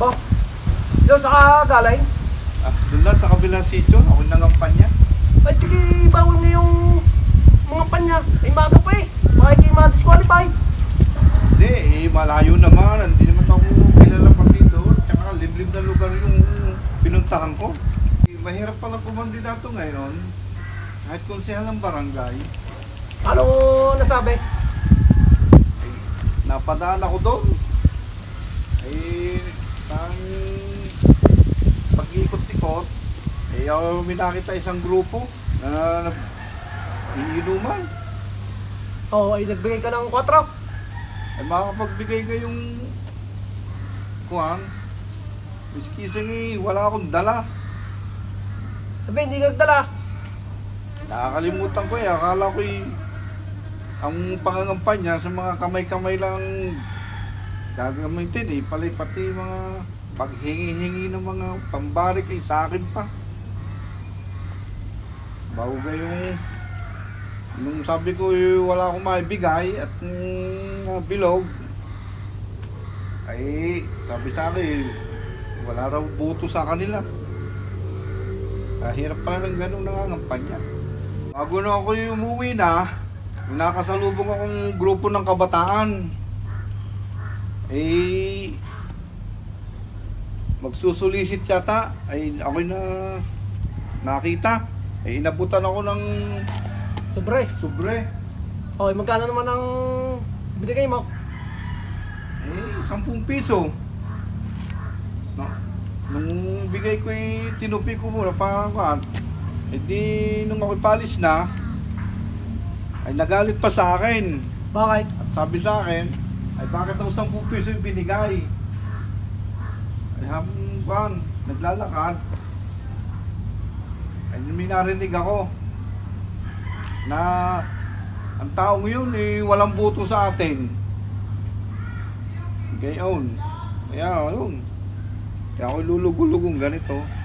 Ba? Doon sa galing? Ah, doon lang sa kabilang sityo, ako nangampanya. Ay, tigi, bawal ngayong mga panya. Ay, maga pa eh. Baka kayo ma-disqualify. Hindi, eh, malayo naman. Hindi naman ako kilala pati doon. Tsaka liblib na lugar yung pinuntahan ko. Eh, mahirap pala kumandidato ngayon. Kahit konsehal ng barangay. Ano nasabi? Eh, napadaan ako doon. Eh, ang pag-ikot-ikot, eh, ako may nakita isang grupo na nag iinuman. Oo, ay nagbigay ka ng 4. Ay makakapagbigay kayong kuhan. Miski sige, wala akong dala. Sabi, hindi ka nagdala. Nakakalimutan ko eh. Akala ko eh, ang pangangampanya sa mga kamay-kamay lang gagamitin eh. Palay pati mga paghingi-hingi ng mga pambarik eh sa akin pa. Bago yung nung sabi ko eh, wala akong maibigay at mm, bilog ay sabi sa akin wala raw buto sa kanila. Ah, hirap pala ng ganun nangangampanya. Bago na ako yung umuwi na, nakasalubong akong grupo ng kabataan. Eh, magsusulisit yata. Ay, ako'y na nakita. Eh, inabutan ako ng Sobre. sobre. Okay, magkano naman ang binigay mo? Eh, 10 piso. No, nung bigay ko eh, tinupi ko muna para kan. Eh di, nung ako'y palis na, ay nagalit pa sa akin. Bakit? At sabi sa akin, ay bakit daw 10 piso yung binigay? Ay habang kan, naglalakad, ay may narinig ako na ang taong yun eh walang buto sa atin. Gayon. Kaya yun. Kaya ako lulugulugong ganito.